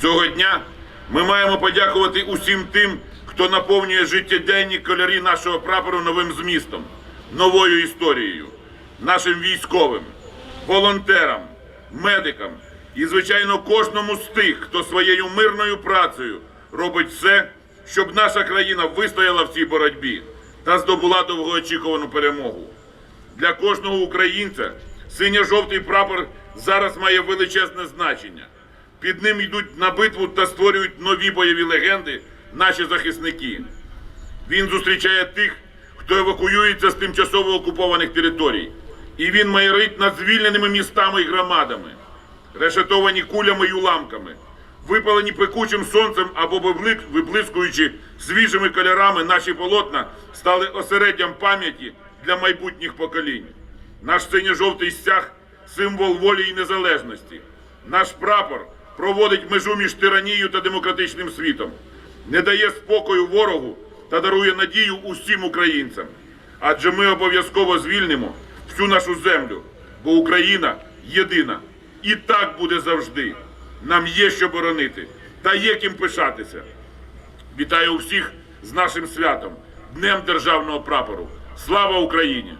Цього дня ми маємо подякувати усім тим, хто наповнює життєденні кольорі нашого прапору новим змістом, новою історією, нашим військовим, волонтерам, медикам і, звичайно, кожному з тих, хто своєю мирною працею робить все, щоб наша країна вистояла в цій боротьбі та здобула довгоочікувану перемогу. Для кожного українця синьо-жовтий прапор зараз має величезне значення. Під ним йдуть на битву та створюють нові бойові легенди наші захисники. Він зустрічає тих, хто евакуюється з тимчасово окупованих територій. І він майорить над звільненими містами і громадами, решетовані кулями й уламками, випалені пекучим сонцем або виблискуючи свіжими кольорами, наші полотна стали осереддям пам'яті для майбутніх поколінь. Наш синьо-жовтий стяг символ волі і незалежності. Наш прапор проводить межу між тиранією та демократичним світом, не дає спокою ворогу та дарує надію усім українцям. Адже ми обов'язково звільнимо всю нашу землю, бо Україна єдина. І так буде завжди. Нам є що боронити та є ким пишатися. Вітаю всіх з нашим святом, Днем Державного прапору. Слава Україні!